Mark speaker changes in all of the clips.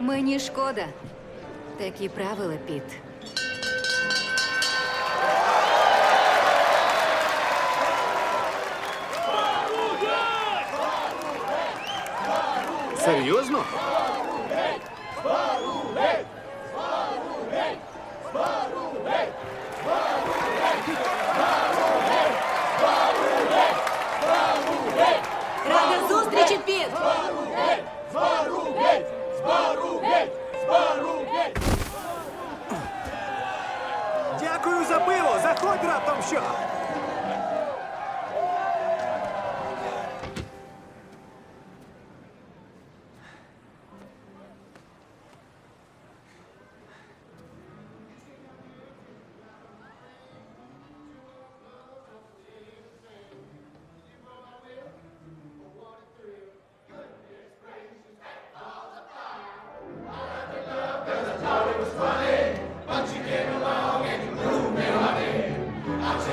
Speaker 1: Мені шкода. Такі правила, Піт.
Speaker 2: Серйозно?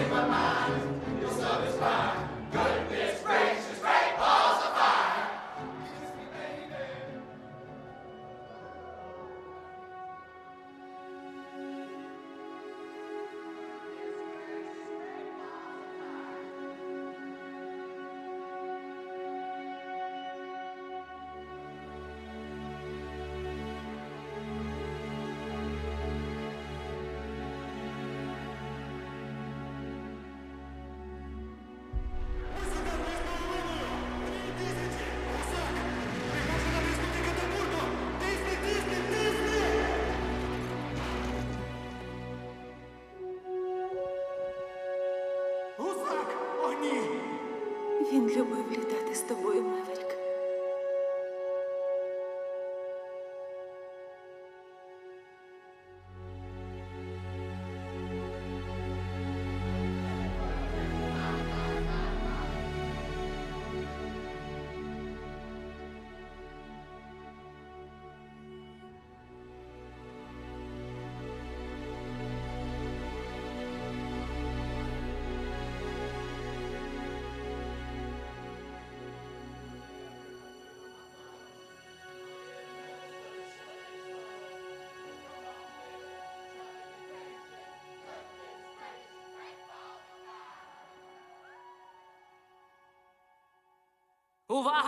Speaker 3: Superman.
Speaker 4: Він любив літати з тобою, Меверік.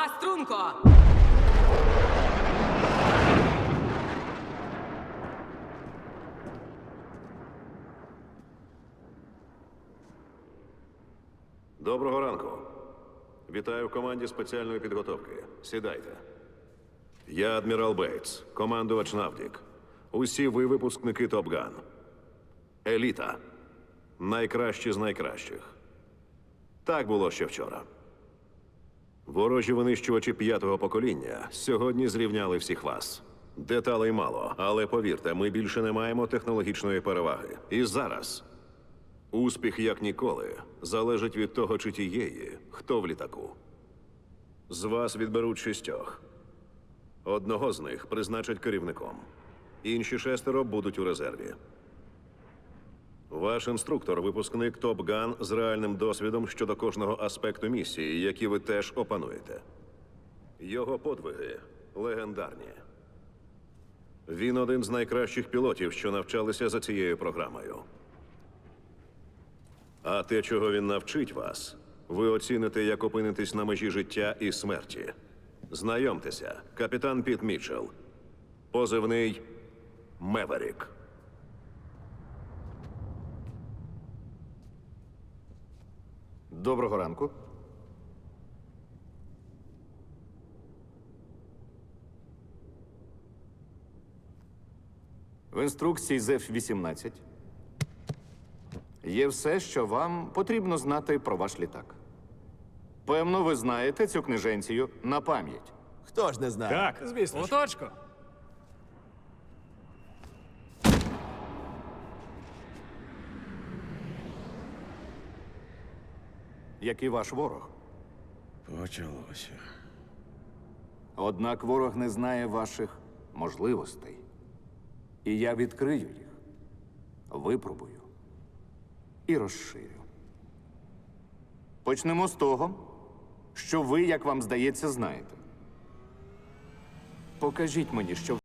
Speaker 5: Увага, струнко!
Speaker 6: Доброго ранку. Вітаю в команді спеціальної підготовки. Сідайте. Я адмірал Бейтс, командувач Навдік. Усі ви випускники Топган. Еліта. Найкращі з найкращих. Так було ще вчора. Ворожі винищувачі п'ятого покоління сьогодні зрівняли всіх вас. Деталей мало, але повірте, ми більше не маємо технологічної переваги. І зараз Успіх, як ніколи, залежить від того, чи тієї, хто в літаку. З вас відберуть шістьох. Одного з них призначать керівником. Інші шестеро будуть у резерві. Ваш інструктор випускник Топ Ган з реальним досвідом щодо кожного аспекту місії, які ви теж опануєте. Його подвиги легендарні. Він один з найкращих пілотів, що навчалися за цією програмою. А те, чого він навчить вас, ви оціните, як опинитесь на межі життя і смерті. Знайомтеся, капітан Піт Мітчелл. Позивний Меверік.
Speaker 2: Доброго ранку. В інструкції зеф 18 є все, що вам потрібно знати про ваш літак. Певно, ви знаєте цю книженцію на пам'ять.
Speaker 3: Хто ж не знає?
Speaker 7: Так,
Speaker 3: звісно.
Speaker 7: У точку.
Speaker 2: як і ваш ворог.
Speaker 7: Почалося.
Speaker 2: Однак ворог не знає ваших можливостей. І я відкрию їх, випробую і розширю. Почнемо з того, що ви, як вам здається, знаєте. Покажіть мені, що